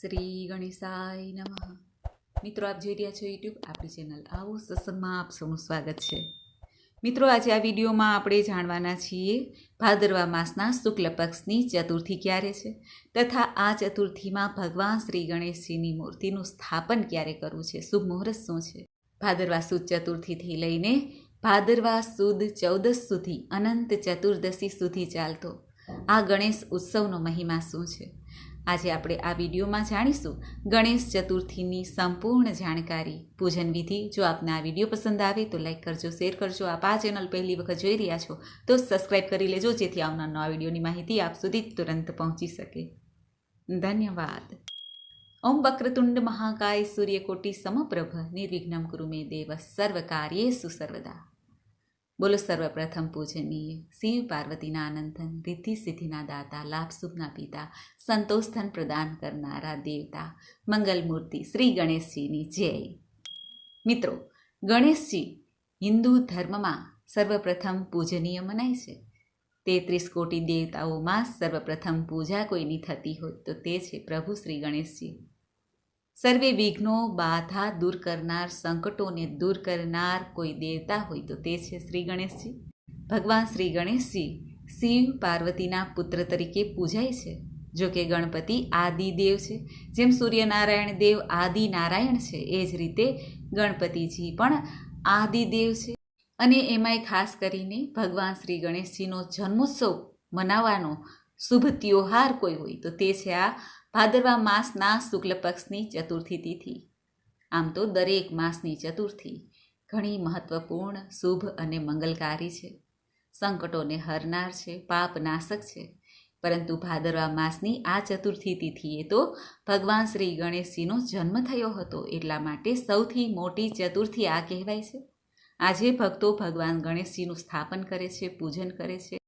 શ્રી ગણેશાય નમઃ. મિત્રો, આપ જોઈ રહ્યા છો યુટ્યુબ આપણી ચેનલ આવો સત્સંગમાં આપ સૌનું સ્વાગત છે. મિત્રો, આજે આ વિડીયોમાં આપણે જાણવાના છીએ ભાદરવા માસના શુક્લ પક્ષની ચતુર્થી ક્યારે છે તથા આ ચતુર્થીમાં ભગવાન શ્રી ગણેશજીની મૂર્તિનું સ્થાપન ક્યારે કરવું છે, શુભ મુહૂર્ત શું છે? ભાદરવા સુદ ચતુર્થીથી લઈને ભાદરવા સુદ ચૌદસ સુધી, અનંત ચતુર્દશી સુધી ચાલતો આ ગણેશ ઉત્સવનો મહિમા શું છે? આજે આપણે આ વિડીયોમાં જાણીશું ગણેશ ચતુર્થીની સંપૂર્ણ જાણકારી. પૂજન વિધિ, જો આપને આ વીડિયો પસંદ આવે તો લાઈક કરજો, શેર કરજો. આપ આ ચેનલ પહેલી વખત જોઈ રહ્યા છો તો સબસ્ક્રાઈબ કરી લેજો, જેથી આવનાર નવા વિડીયોની માહિતી આપ સુધી તુરંત પહોંચી શકે. ધન્યવાદ. ઓમ વક્રતુંડ મહાકાય સૂર્યકોટી સમપ્રભ, નિર્વિઘ્નમ કુરુ મે દેવ સર્વ કાર્યેસુ સર્વદા. બોલો સર્વપ્રથમ પૂજનીય. શિવ પાર્વતીના આનંદન, રિદ્ધિ સિદ્ધિના દાતા, લાભ સુખના પિતા, સંતોષધન પ્રદાન કરનારા દેવતા. મંગલમૂર્તિ શ્રી ગણેશજીની જય. મિત્રો, ગણેશજી હિન્દુ ધર્મમાં સર્વપ્રથમ પૂજનીય મનાય છે. તેત્રીસ કોટી દેવતાઓમાં સર્વપ્રથમ પૂજા કોઈની થતી હોય તો તે છે પ્રભુ શ્રી ગણેશજી. સર્વે વિઘ્નો બાધા દૂર કરનાર, સંકટોને દૂર કરનાર કોઈ દેવતા હોય તો તે છે શ્રી ગણેશજી. ભગવાન શ્રી ગણેશજી શિવ પાર્વતીના પુત્ર તરીકે પૂજાય છે, જો કે ગણપતિ આદિદેવ છે. જેમ સૂર્યનારાયણ દેવ આદિ નારાયણ છે, એ જ રીતે ગણપતિજી પણ આદિદેવ છે. અને એમાંય ખાસ કરીને ભગવાન શ્રી ગણેશજીનો જન્મોત્સવ મનાવવાનો શુભ ત્યોહાર કોઈ હોય તો તે છે આ ભાદરવા માસના શુક્લ પક્ષની ચતુર્થી તિથિ. આમ તો દરેક માસની ચતુર્થી ઘણી મહત્વપૂર્ણ, શુભ અને મંગલકારી છે. સંકટોને હરનાર છે, પાપ નાશક છે. પરંતુ ભાદરવા માસની આ ચતુર્થી તિથિએ તો ભગવાન શ્રી ગણેશજીનો જન્મ થયો હતો એટલા માટે સૌથી મોટી ચતુર્થી આ કહેવાય છે. આજે ભક્તો ભગવાન ગણેશજીનું સ્થાપન કરે છે, પૂજન કરે છે,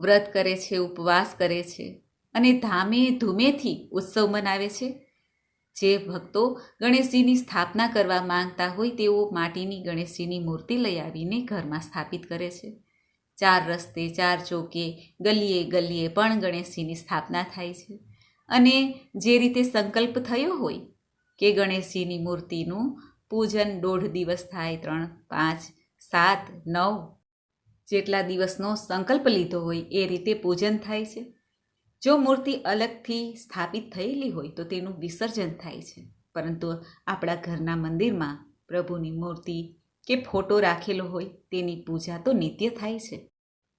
વ્રત કરે છે, ઉપવાસ કરે છે. અને ધામે ધૂમેથી ઉત્સવ મનાવે છે. જે ભક્તો ગણેશજીની સ્થાપના કરવા માંગતા હોય તેઓ માટીની ગણેશજીની મૂર્તિ લઈ આવીને ઘરમાં સ્થાપિત કરે છે. ચાર રસ્તે, ચાર ચોકે, ગલીએ ગલીએ પણ ગણેશજીની સ્થાપના થાય છે. અને જે રીતે સંકલ્પ થયો હોય કે ગણેશજીની મૂર્તિનું પૂજન દોઢ દિવસ થાય, ત્રણ, પાંચ, સાત, નવ જેટલા દિવસનો સંકલ્પ લીધો હોય એ રીતે પૂજન થાય છે. જો મૂર્તિ અલગથી સ્થાપિત થયેલી હોય તો તેનું વિસર્જન થાય છે. પરંતુ આપણા ઘરના મંદિરમાં પ્રભુની મૂર્તિ કે ફોટો રાખેલો હોય તેની પૂજા તો નિત્ય થાય છે.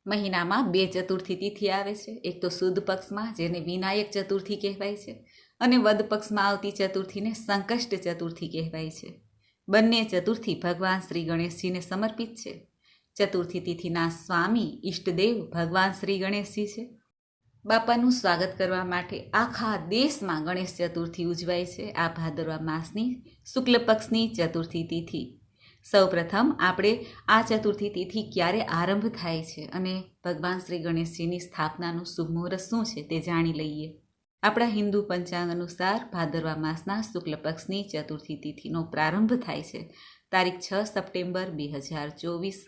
મહિનામાં બે ચતુર્થી તિથિ આવે છે. એક તો સુદ પક્ષમાં, જેને વિનાયક ચતુર્થી કહેવાય છે, અને વદ પક્ષમાં આવતી ચતુર્થીને સંકષ્ટ ચતુર્થી કહેવાય છે. બંને ચતુર્થી ભગવાન શ્રી ગણેશજીને સમર્પિત છે. ચતુર્થી તિથિના સ્વામી ઈષ્ટદેવ ભગવાન શ્રી ગણેશજી છે. બાપાનું સ્વાગત કરવા માટે આખા દેશમાં ગણેશ ચતુર્થી ઉજવાય છે. આ ભાદરવા માસની શુક્લ પક્ષની ચતુર્થી તિથિ. સૌપ્રથમ આપણે આ ચતુર્થી તિથિ ક્યારે આરંભ થાય છે અને ભગવાન શ્રી ગણેશજીની સ્થાપનાનું શુભ મુહૂર્ત શું છે તે જાણી લઈએ. આપણા હિન્દુ પંચાંગ અનુસાર ભાદરવા માસના શુક્લ પક્ષની ચતુર્થી તિથિનો પ્રારંભ થાય છે. તારીખ છ સપ્ટેમ્બર બે હજાર ચોવીસ,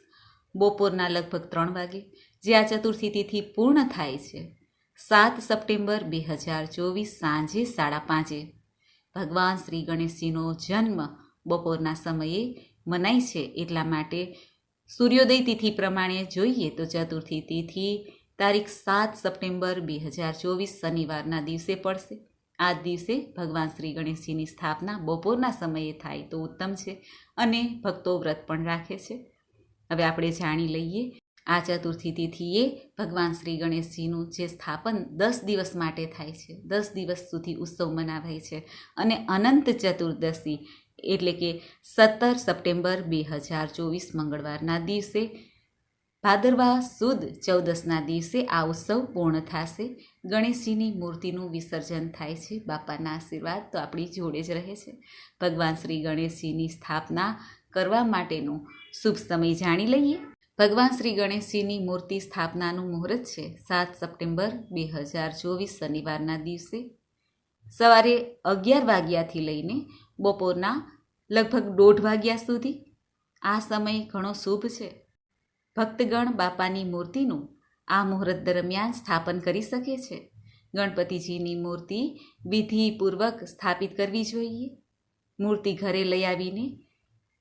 બપોરના લગભગ ત્રણ વાગે, જે આ ચતુર્થી તિથિ પૂર્ણ થાય છે. સાત સપ્ટેમ્બર બે હજાર ચોવીસ સાંજે સાડા પાંચે. ભગવાન શ્રી ગણેશજીનો જન્મ બપોરના સમયે મનાય છે એટલા માટે સૂર્યોદય તિથિ પ્રમાણે જોઈએ તો ચતુર્થી તિથિ તારીખ સાત સપ્ટેમ્બર બે હજાર ચોવીસ શનિવારના દિવસે પડશે. આ દિવસે ભગવાન શ્રી ગણેશજીની સ્થાપના બપોરના સમયે થાય તો ઉત્તમ છે અને ભક્તો વ્રત પણ રાખે છે. હવે આપણે જાણી લઈએ આ ચતુર્થી તિથિએ ભગવાન શ્રી ગણેશજીનું જે સ્થાપન દસ દિવસ માટે થાય છે. દસ દિવસ સુધી ઉત્સવ મનાવાય છે અને અનંત ચતુર્દશી એટલે કે સત્તર સપ્ટેમ્બર બે હજાર ચોવીસ મંગળવારના દિવસે ભાદરવા સુદ ચૌદસના દિવસે આ ઉત્સવ પૂર્ણ થશે. ગણેશજીની મૂર્તિનું વિસર્જન થાય છે. બાપાના આશીર્વાદ તો આપણી જોડે જ રહે છે. ભગવાન શ્રી ગણેશજીની સ્થાપના કરવા માટેનો શુભ સમય જાણી લઈએ. ભગવાન શ્રી ગણેશજીની મૂર્તિ સ્થાપનાનું મુહૂર્ત છે સાત સપ્ટેમ્બર બે હજાર ચોવીસ શનિવારના દિવસે. સવારે અગિયાર વાગ્યાથી લઈને બપોરના લગભગ દોઢ વાગ્યા સુધી. આ સમય ઘણો શુભ છે. ભક્તગણ બાપાની મૂર્તિનું આ મુહૂર્ત દરમિયાન સ્થાપન કરી શકે છે. ગણપતિજીની મૂર્તિ વિધિપૂર્વક સ્થાપિત કરવી જોઈએ. મૂર્તિ ઘરે લઈ આવીને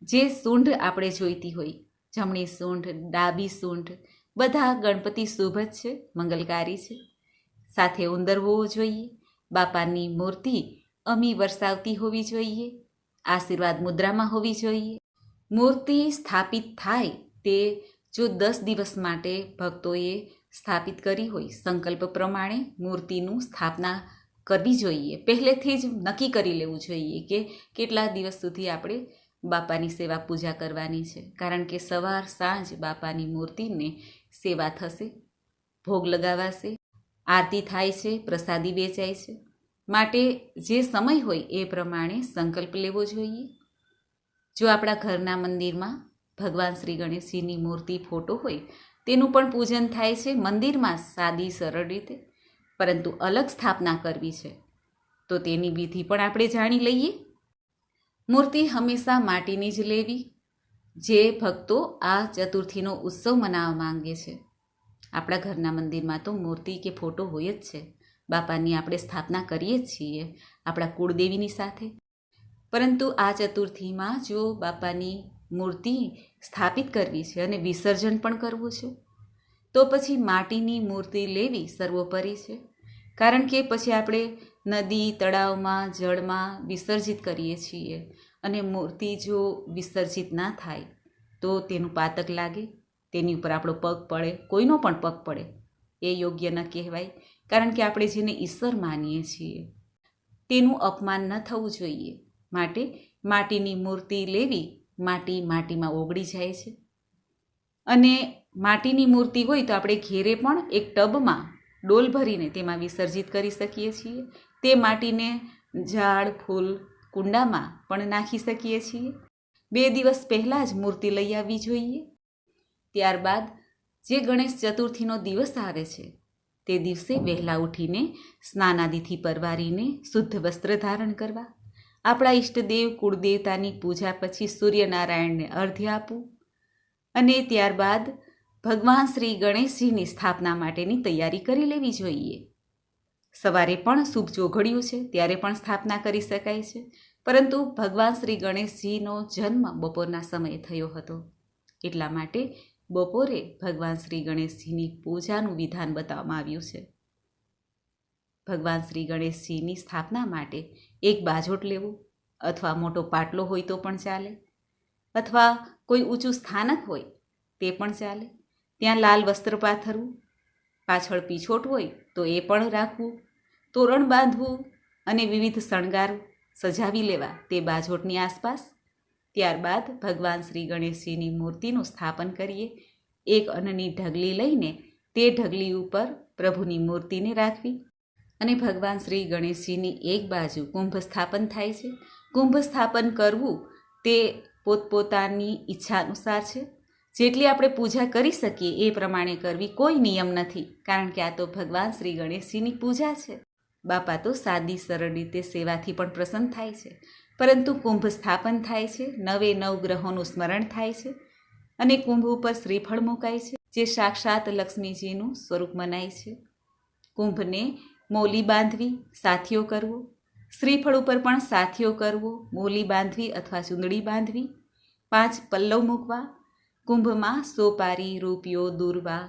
જે સૂંઢ આપણે જોઈતી હોય જમણી સૂંઢ, ડાબી સૂંઢ, બધા ગણપતિ શુભ છે, મંગલકારી છે. સાથે ઉંદર હોવો જોઈએ, બાપાની મૂર્તિ અમી વરસાવતી હોવી જોઈએ, આશીર્વાદ મુદ્રામાં હોવી જોઈએ. મૂર્તિ સ્થાપિત થાય તે જો દસ દિવસ માટે ભક્તોએ સ્થાપિત કરી હોય, સંકલ્પ પ્રમાણે મૂર્તિનું સ્થાપના કરવી જોઈએ. પહેલેથી જ નક્કી કરી લેવું જોઈએ કે કેટલા દિવસ સુધી આપણે બાપાની સેવા પૂજા કરવાની છે. કારણ કે સવાર સાંજ બાપાની મૂર્તિને સેવા થશે, ભોગ લગાવાશે, આરતી થાય છે, પ્રસાદી વેચાય છે. માટે જે સમય હોય એ પ્રમાણે સંકલ્પ લેવો જોઈએ. જો આપણા ઘરના મંદિરમાં ભગવાન શ્રી ગણેશજીની મૂર્તિ ફોટો હોય, તેનું પણ પૂજન થાય છે મંદિરમાં સાદી સરળ રીતે, પરંતુ અલગ સ્થાપના કરવી છે, તો તેની વિધિ પણ આપણે જાણી લઈએ. મૂર્તિ હંમેશા માટીની જ લેવી, જે ભક્તો આ ચતુર્થીનો ઉત્સવ મનાવવા માંગે છે. આપણા ઘરના મંદિરમાં તો મૂર્તિ કે ફોટો હોય જ છે. બાપાની આપણે સ્થાપના કરીએ જ છીએ, આપણા કુળદેવીની સાથે. પરંતુ આ ચતુર્થીમાં જો બાપાની મૂર્તિ સ્થાપિત કરવી છે અને વિસર્જન પણ કરવું છે, તો પછી માટીની મૂર્તિ લેવી સર્વોપરી છે. કારણ કે પછી આપણે નદી, તળાવમાં, જળમાં વિસર્જિત કરીએ છીએ અને મૂર્તિ જો વિસર્જિત ના થાય, તો તેનું પાતક લાગે, તેની ઉપર આપણો પગ પડે, કોઈનો પણ પગ પડે, એ યોગ્ય ન કહેવાય, કારણ કે આપણે જેને ઈશ્વર માનીએ છીએ. તેનું અપમાન ન થવું જોઈએ. માટે માટીની મૂર્તિ લેવી માટી માટીમાં ઓગળી જાય છે. અને માટીની મૂર્તિ હોય તો આપણે ઘેરે પણ એક ટબમાં ડોલ ભરીને તેમાં વિસર્જિત કરી શકીએ છીએ. તે માટીને ઝાડ, ફૂલ, કુંડામાં પણ નાખી શકીએ છીએ. બે દિવસ પહેલાં જ મૂર્તિ લઈ આવવી જોઈએ. ત્યારબાદ જે ગણેશ ચતુર્થીનો દિવસ આવે છે, તે દિવસે વહેલા ઉઠીને સ્નાનાદિથી પરવારીને શુદ્ધ વસ્ત્ર ધારણ કરવા. આપણા ઈષ્ટદેવ કુળદેવતાની પૂજા પછી સૂર્યનારાયણને અર્ધ્ય આપવું. અને ત્યારબાદ ભગવાન શ્રી ગણેશજીની સ્થાપના માટેની તૈયારી કરી લેવી જોઈએ. સવારે પણ શુભ જોઘડ્યું છે, ત્યારે પણ સ્થાપના કરી શકાય છે. પરંતુ ભગવાન શ્રી ગણેશજીનો જન્મ બપોરના સમયે થયો હતો. એટલા માટે બપોરે ભગવાન શ્રી ગણેશજીની પૂજાનું વિધાન બતાવવામાં આવ્યું છે. ભગવાન શ્રી ગણેશજીની સ્થાપના માટે એક બાજોટ લેવું અથવા મોટો પાટલો હોય તો પણ ચાલે અથવા કોઈ ઊંચું સ્થાનક હોય તે પણ ચાલે. ત્યાં લાલ વસ્ત્ર પાથરવું પાછળ પીછોટ હોય તો એ પણ રાખવું, તોરણ બાંધવું અને વિવિધ શણગાર સજાવી લેવા તે બાજોટની આસપાસ. ત્યારબાદ ભગવાન શ્રી ગણેશજીની મૂર્તિનું સ્થાપન કરીએ. એક અન્નની ઢગલી લઈને તે ઢગલી ઉપર પ્રભુની મૂર્તિને રાખવી અને ભગવાન શ્રી ગણેશજીની એક બાજુ કુંભ સ્થાપન થાય છે. કુંભ સ્થાપન કરવું તે પોતપોતાની ઈચ્છા અનુસાર છે. જેટલી આપણે પૂજા કરી શકીએ એ પ્રમાણે કરવી કોઈ નિયમ નથી, કારણ કે આ તો ભગવાન શ્રી ગણેશજીની પૂજા છે. બાપા તો સાદી, સરળ રીતે સેવાથી પણ પ્રસન્ન થાય છે. પરંતુ કુંભ સ્થાપન થાય છે, નવે નવ ગ્રહોનું સ્મરણ થાય છે અને કુંભ ઉપર શ્રીફળ મુકાય છે, જે સાક્ષાત લક્ષ્મીજીનું સ્વરૂપ મનાય છે. કુંભને મોલી બાંધવી, સાથીઓ કરવો. શ્રીફળ ઉપર પણ સાથીઓ કરવો, મોલી બાંધવી અથવા ચૂંદડી બાંધવી. પાંચ પલ્લવ મૂકવા કુંભમાં સોપારી રૂપિયો દૂરવા,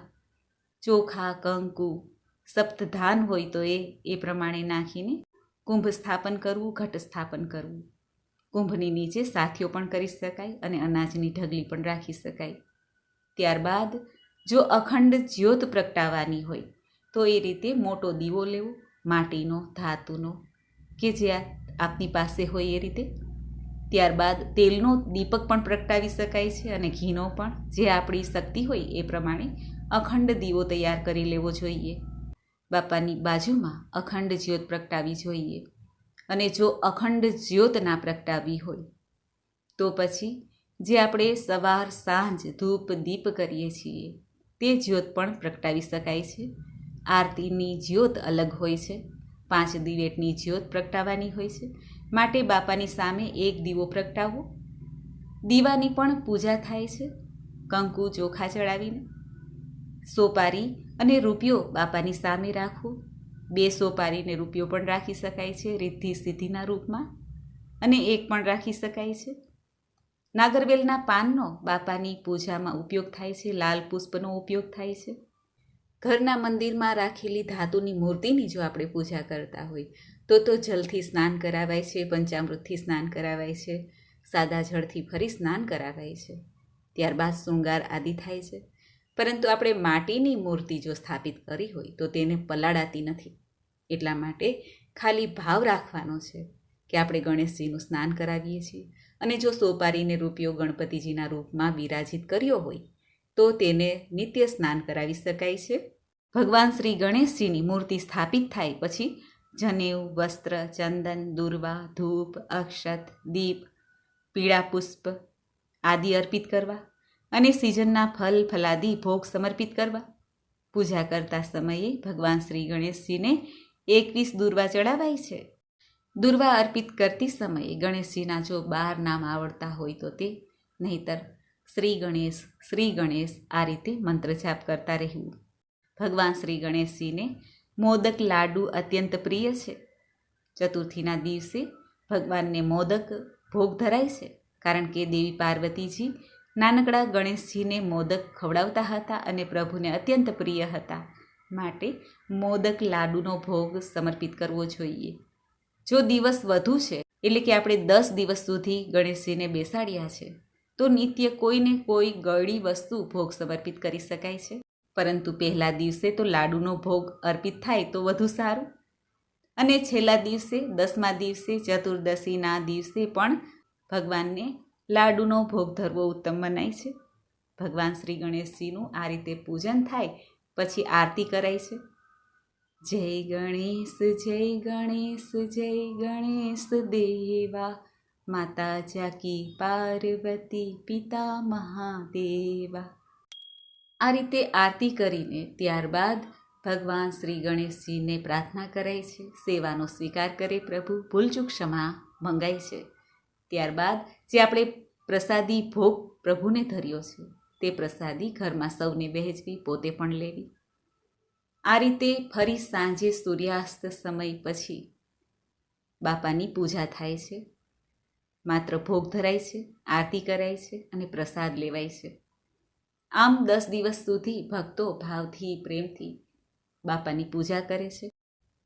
ચોખા, કંકુ, સપ્તધાન હોય તો એ એ પ્રમાણે નાખીને કુંભ સ્થાપન કરવું, ઘટ સ્થાપન કરવું. કુંભની નીચે સાથીઓ પણ કરી શકાય અને અનાજની ઢગલી પણ રાખી શકાય. ત્યારબાદ, જો અખંડ જ્યોત પ્રગટાવવાની હોય, તો એ રીતે મોટો દીવો લેવો, માટીનો, ધાતુનો, કે જે આપની પાસે હોય એ રીતે ત્યારબાદ તેલનો દીપક પણ પ્રગટાવી શકાય છે અને ઘીનો પણ. જે આપણી શક્તિ હોય એ પ્રમાણે અખંડ દીવો તૈયાર કરી લેવો જોઈએ. બાપાની બાજુમાં અખંડ જ્યોત પ્રગટાવી જોઈએ. અને જો અખંડ જ્યોત ના પ્રગટાવી હોય, તો પછી જે આપણે સવાર, સાંજ, ધૂપ, દીપ કરીએ છીએ, તે જ્યોત પણ પ્રગટાવી શકાય છે. આરતીની જ્યોત અલગ હોય છે. પાંચ દિવેટની જ્યોત પ્રગટાવવાની હોય છે. માટે બાપાની સામે એક દીવો પ્રગટાવવો દીવાની પણ પૂજા થાય છે. કંકુ ચોખા ચડાવીને. સોપારી અને રૂપિયો બાપાની સામે રાખવો બે સોપારીને રૂપિયો પણ રાખી શકાય છે રિદ્ધિ સિદ્ધિના રૂપમાં. અને એક પણ રાખી શકાય છે. નાગરવેલના પાનનો બાપાની પૂજામાં ઉપયોગ થાય છે. લાલ પુષ્પનો ઉપયોગ થાય છે. ઘરના મંદિરમાં રાખેલી ધાતુની મૂર્તિની જો આપણે પૂજા કરતા હોય, તો તો જલથી સ્નાન કરાવાય છે, પંચામૃતથી સ્નાન કરાવાય છે, સાદા જળથી ફરી સ્નાન કરાવાય છે, ત્યારબાદ શૃંગાર આદિ થાય છે. પરંતુ આપણે માટીની મૂર્તિ જો સ્થાપિત કરી હોય, તો તેને પલાળાતી નથી. એટલા માટે ખાલી ભાવ રાખવાનો છે કે આપણે ગણેશજીનું સ્નાન કરાવીએ છીએ. અને જો સોપારીને રૂપિયો ગણપતિજીના રૂપમાં બિરાજિત કર્યો હોય તો તેને નિત્ય સ્નાન કરાવી શકાય છે. ભગવાન શ્રી ગણેશજીની મૂર્તિ સ્થાપિત થાય પછી જનેવ વસ્ત્ર, ચંદન, દુર્વા, ધૂપ, અક્ષત, દીપ, પીળા પુષ્પ આદિ અર્પિત કરવા અને સિઝનના ફલ, ફલાદી ભોગ સમર્પિત કરવા. પૂજા કરતા સમયે ભગવાન શ્રી ગણેશજીને એકવીસ દુર્વા ચડાવાય છે. દુર્વા અર્પિત કરતી સમયે ગણેશજીના જો બાર નામ આવડતા હોય તો તે, નહીતર શ્રી ગણેશ શ્રી ગણેશ આ રીતે મંત્ર જાપ કરતા રહેવું. ભગવાન શ્રી ગણેશજીને મોદક લાડુ અત્યંત પ્રિય છે. ચતુર્થીના દિવસે ભગવાનને મોદક ભોગ ધરાય છે, કારણ કે દેવી પાર્વતીજી નાનકડા ગણેશજીને મોદક ખવડાવતા હતા અને પ્રભુને અત્યંત પ્રિય હતા. માટે મોદક લાડુનો ભોગ સમર્પિત કરવો જોઈએ. જો દિવસ વધુ છે, એટલે કે આપણે દસ દિવસ સુધી ગણેશજીને બેસાડ્યા છે તો નિત્ય કોઈને કોઈ ગળી વસ્તુ ભોગ સમર્પિત કરી શકાય છે. પરંતુ પહેલા દિવસે તો લાડુનો ભોગ અર્પિત થાય તો વધુ સારું. અને છેલ્લા દિવસે, દસમા દિવસે, ચતુર્દશીના દિવસે પણ ભગવાનને લાડુનો ભોગ ધરવો ઉત્તમ મનાય છે. ભગવાન શ્રી ગણેશજીનું આ રીતે પૂજન થાય, પછી આરતી કરાય છે. જય ગણેશ જય ગણેશ જય ગણેશ દેવા માતા જાકી પાર્વતી પિતા મહાદેવા આ રીતે આરતી કરીને ત્યારબાદ ભગવાન શ્રી ગણેશજીને પ્રાર્થના કરાય છે, સેવાનો સ્વીકાર કરે પ્રભુ, ભૂલચૂક ક્ષમા મંગાય છે. ત્યારબાદ જે આપણે પ્રસાદી ભોગ પ્રભુને ધર્યો છે, તે પ્રસાદી ઘરમાં સૌને વહેંચવી, પોતે પણ લેવી. આ રીતે ફરી સાંજે સૂર્યાસ્ત સમય પછી બાપાની પૂજા થાય છે. માત્ર ભોગ ધરાય છે, આરતી કરાય છે અને પ્રસાદ લેવાય છે. આમ દસ દિવસ સુધી ભક્તો ભાવથી, પ્રેમથી બાપાની પૂજા કરે છે.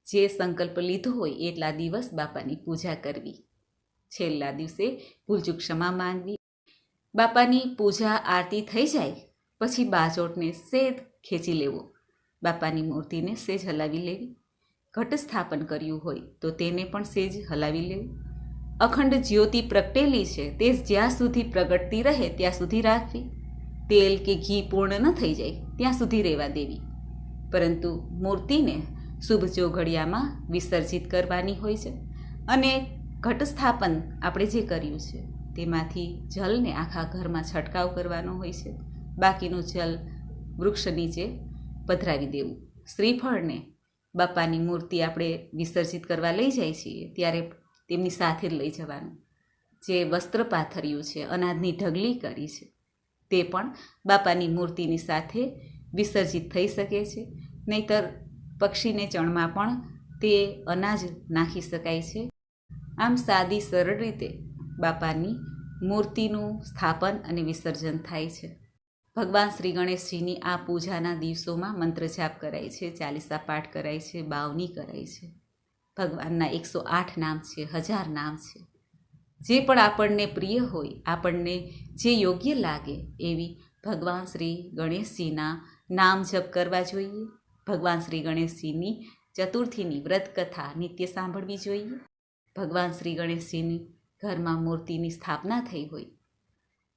જે સંકલ્પ લીધો હોય એટલા દિવસ બાપાની પૂજા કરવી. છેલ્લા દિવસે ભૂલચૂક ક્ષમા માંગવી. બાપાની પૂજા આરતી થઈ જાય, પછી બાજોટને સેજ ખેંચી લેવો. બાપાની મૂર્તિને સેજ હલાવી લેવી. ઘટ સ્થાપન કર્યું હોય તો તેને પણ સેજ હલાવી લેવું. અખંડ જ્યોતિ પ્રગટેલી છે, તે જ્યાં સુધી પ્રગટતી રહે, ત્યાં સુધી રાખવી. તેલ કે ઘી પૂર્ણ ન થઈ જાય, ત્યાં સુધી રહેવા દેવી. પરંતુ મૂર્તિને શુભ ચોઘડિયામાં વિસર્જિત કરવાની હોય છે અને ઘટસ્થાપન આપણે જે કર્યું છે, તેમાંથી જલને આખા ઘરમાં છંટકાવ કરવાનો હોય છે. બાકીનું જલ વૃક્ષ નીચે પધરાવી દેવું. શ્રીફળને બાપાની મૂર્તિ આપણે વિસર્જિત કરવા લઈ જાય છીએ, ત્યારે તેમની સાથે લઈ જવાનું. જે વસ્ત્ર પાથર્યું છે, અનાજની ઢગલી કરી છે, તે પણ બાપાની મૂર્તિની સાથે વિસર્જિત થઈ શકે છે. નહીતર પક્ષીને ચણમાં પણ તે અનાજ નાખી શકાય છે. આમ સાદી સરળ રીતે બાપાની મૂર્તિનું સ્થાપન અને વિસર્જન થાય છે. ભગવાન શ્રી ગણેશજીની આ પૂજાના દિવસોમાં મંત્ર જાપ કરાય છે, ચાલીસા પાઠ કરાય છે, બાવની કરાય છે. ભગવાનના એકસો આઠ નામ છે, હજાર નામ છે. જે પણ આપણને પ્રિય હોય, આપણને જે યોગ્ય લાગે એવી ભગવાન શ્રી ગણેશજીના નામ જપ કરવા જોઈએ. ભગવાન શ્રી ગણેશજીની ચતુર્થીની વ્રત કથા નિત્ય સાંભળવી જોઈએ. ભગવાન શ્રી ગણેશજીની ઘરમાં મૂર્તિની સ્થાપના થઈ હોય,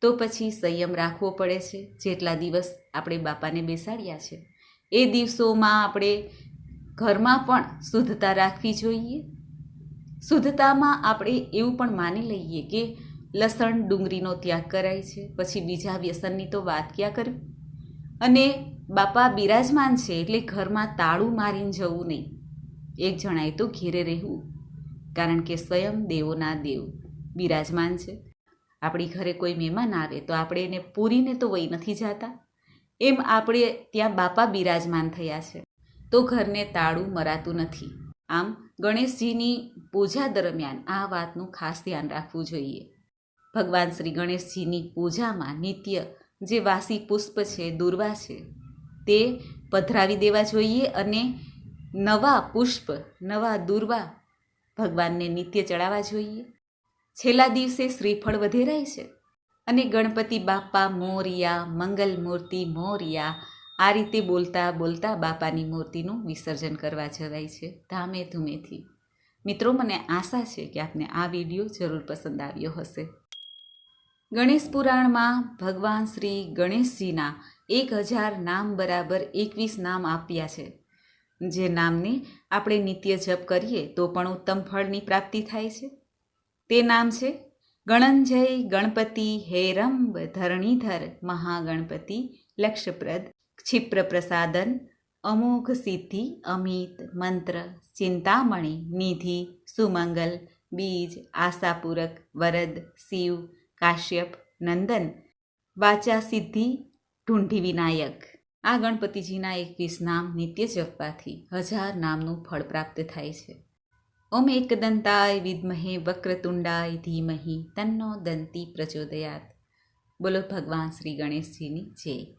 તો પછી સંયમ રાખવો પડે છે. જેટલા દિવસ આપણે બાપાને બેસાડ્યા છે, એ દિવસોમાં આપણે ઘરમાં પણ શુદ્ધતા રાખવી જોઈએ. શુદ્ધતામાં આપણે એવું પણ માની લઈએ કે લસણ, ડુંગળીનો ત્યાગ કરાય છે, પછી બીજા વ્યસનની તો વાત ક્યાં કરવી? અને બાપા બિરાજમાન છે એટલે ઘરમાં તાળું મારીને જવું નહીં. એક જણાય તો ઘેરે રહેવું, કારણ કે સ્વયં દેવોના દેવ બિરાજમાન છે. આપણી ઘરે કોઈ મહેમાન આવે તો આપણે એને પૂરીને તો વહી નથી જતા. એમ આપણે ત્યાં બાપા બિરાજમાન થયા છે. તો ઘરને તાળું મરાતું નથી. આમ ગણેશજીની પૂજા દરમિયાન આ વાતનું ખાસ ધ્યાન રાખવું જોઈએ. ભગવાન શ્રી ગણેશજીની પૂજામાં નિત્ય જે વાસી પુષ્પ છે, દુર્વા છે, તે પધરાવી દેવા જોઈએ અને નવા પુષ્પ, નવા દુર્વા ભગવાનને નિત્ય ચડાવવા જોઈએ. છેલ્લા દિવસે શ્રીફળ વધેરાય છે અને ગણપતિ બાપા મોરિયા મંગલ મૂર્તિ મોરિયા આ રીતે બોલતા બોલતા બાપાની મૂર્તિનું વિસર્જન કરવા જવાય છે, ધામે ધૂમેથી. મિત્રો, મને આશા છે કે આપને આ વીડિયો જરૂર પસંદ આવ્યો હશે. ગણેશ પુરાણમાં ભગવાન શ્રી ગણેશજીના એક હજાર નામ બરાબર એકવીસ નામ આપ્યા છે. જે નામને આપણે નિત્ય જપ કરીએ તો પણ ઉત્તમ ફળની પ્રાપ્તિ થાય છે. તે નામ છે ગણંજય ગણપતિ હેરંબ ધરણીધર મહાગણપતિ લક્ષપ્રદ. ક્ષિપ્ર પ્રસાદન અમોઘ સિદ્ધિ, અમિત, મંત્ર, ચિંતામણી, નિધિ, સુમંગલ, બીજ, આશાપૂરક, વરદ, શિવ, કાશ્યપ, નંદન, વાચા સિદ્ધિ, ઢૂંઢી વિનાયક. આ ગણપતિજીના એકવીસ નામ નિત્ય જપવાથી હજાર નામનું ફળ પ્રાપ્ત થાય છે. ઓમ એકદંતાય વિદ્મહે વક્રતુંડાય ધીમહી તન્નો દંતી પ્રચોદયાત. બોલો ભગવાન શ્રી ગણેશજીની જય.